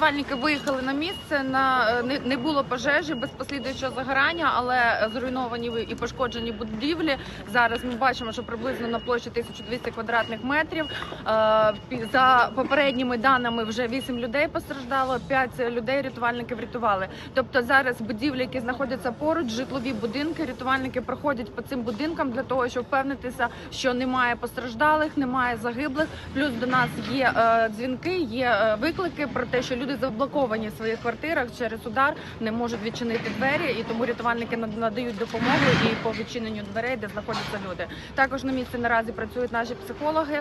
Рятувальники виїхали на місце. На е, не, не було пожежі без послідуючого загорання, але зруйновані і пошкоджені будівлі. Зараз ми бачимо, що приблизно на площі 1200 квадратних метрів. Е, За попередніми даними вже 8 людей постраждало, 5 людей рятувальники врятували. Тобто зараз будівлі, які знаходяться поруч, житлові будинки. Рятувальники проходять по цим будинкам для того, щоб впевнитися, що немає постраждалих, немає загиблих. Плюс до нас є е, дзвінки, є виклики про те, що люди заблоковані в своїх квартирах через удар, не можуть відчинити двері, і тому рятувальники надають допомогу і по відчиненню дверей, де знаходяться люди. Також на місці наразі працюють наші психологи.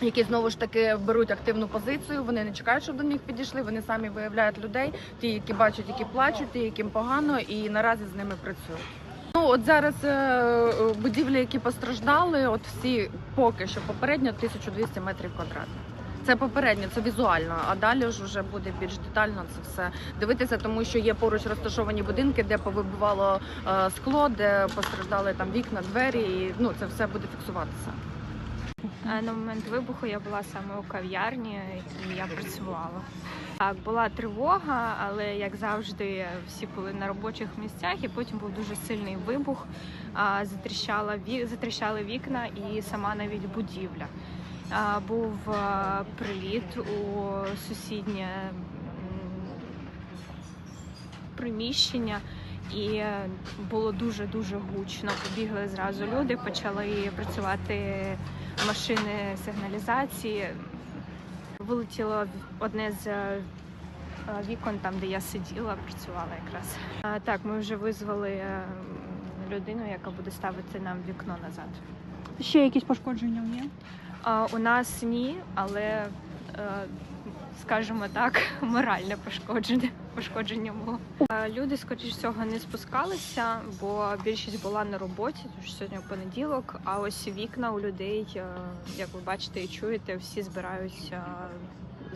Які знову ж таки беруть активну позицію, вони не чекають, щоб до них підійшли. Вони самі виявляють людей, ті, які бачать, які плачуть, ті, яким погано, і наразі з ними працюють. Ну от зараз е, е, будівлі, які постраждали, от всі поки що попередньо 1200 метрів квадратних. Це попередньо, це візуально, а далі ж вже буде більш детально це все дивитися, тому що є поруч розташовані будинки, де повибивало е, скло, де постраждали там вікна, двері, і ну це все буде фіксуватися. На момент вибуху я була саме у кав'ярні і я працювала. Так, була тривога, але як завжди, всі були на робочих місцях, і потім був дуже сильний вибух. Затріщала затріщали вікна і сама навіть будівля. Був приліт у сусіднє приміщення. І було дуже дуже гучно. Побігли зразу люди, почали працювати машини сигналізації. Вилетіло одне з е, вікон, там де я сиділа, працювала якраз. Так, ми вже визвали е, людину, яка буде ставити нам вікно назад. Ще якісь пошкодження є? У нас ні, але е, скажімо так, моральне пошкодження пошкодження було. Люди, скоріш всього, не спускалися, бо більшість була на роботі, тому що сьогодні понеділок. А ось вікна у людей, е, як ви бачите і чуєте, всі збираються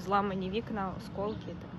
зламані вікна, осколки і так